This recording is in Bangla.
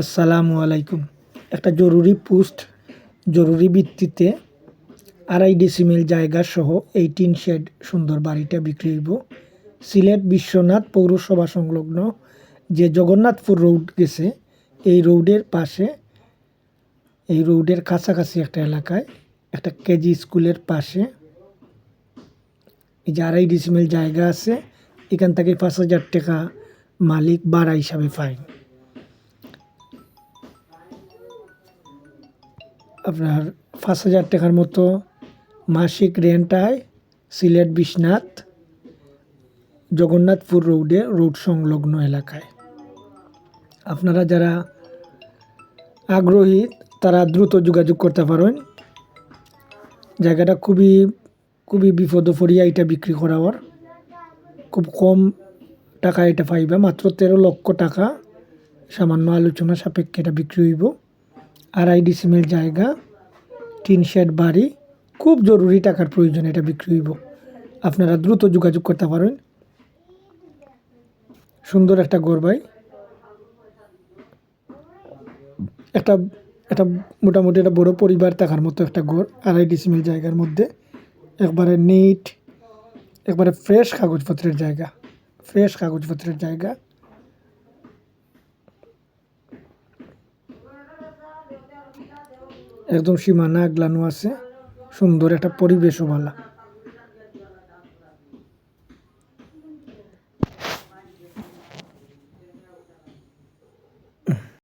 আসসালামু আলাইকুম। একটা জরুরি পোস্ট, জরুরি ভিত্তিতে আড়াই ডিসিমিল জায়গা সহ এই টিন শেড সুন্দর বাড়িটা বিক্রি হইব। সিলেট বিশ্বনাথ পৌরসভা সংলগ্ন যে জগন্নাথপুর রোড গেছে, এই রোডের পাশে, এই রোডের কাছাকাছি একটা এলাকায়, একটা কেজি স্কুলের পাশে, এই যে আড়াই ডিসিমিল জায়গা আছে, এখান থেকে পাঁচ হাজার টাকা মালিক বাড়া হিসাবে পায়। আপনার পাঁচ হাজার টাকার মতো মাসিক রেন্ট আয় সিলেট বিশ্বনাথ জগন্নাথপুর রোডে রোড সংলগ্ন এলাকায়। আপনারা যারা আগ্রহী, তারা দ্রুত যোগাযোগ করতে পারেন। জায়গাটা খুবই খুবই বিপদ পড়িয়া এটা বিক্রি করা হওয়ার খুব কম টাকা এটা পাইবা, মাত্র তেরো লক্ষ টাকা। সামান্য আলোচনা সাপেক্ষে এটা বিক্রি হইব। আড়াই ডিসিমেল জায়গা, টিন শেড বাড়ি। খুব জরুরি টাকার প্রয়োজন এটা বিক্রি হইব। আপনারা দ্রুত যোগাযোগ করতে পারেন। সুন্দর একটা ঘর ভাই। একটা একটা মোটামুটি একটা বড় পরিবার থাকার মতো একটা ঘর, আড়াই ডিসিমেল জায়গার মধ্যে। একবারে নিট একবারে ফ্রেশ কাগজপত্রের জায়গা ফ্রেশ কাগজপত্রের জায়গা। একদম সীমানা আগলানো আছে। সুন্দর একটা পরিবেশও ভালো।